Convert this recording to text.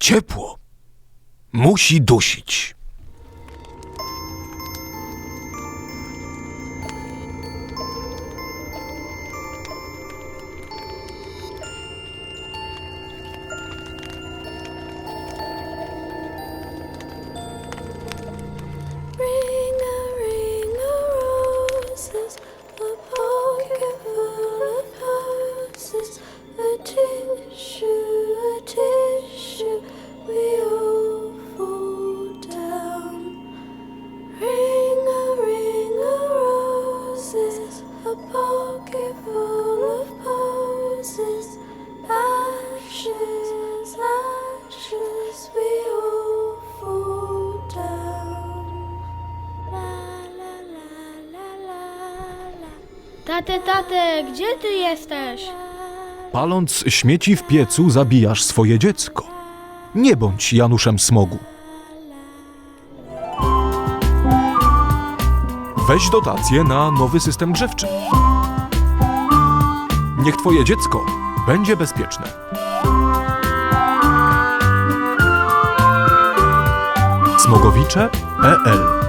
Ciepło. Musi dusić. Tate, tate, gdzie ty jesteś? Paląc śmieci w piecu, zabijasz swoje dziecko. Nie bądź Januszem Smogu. Weź dotację na nowy system grzewczy. Niech twoje dziecko będzie bezpieczne. Smogowicze.pl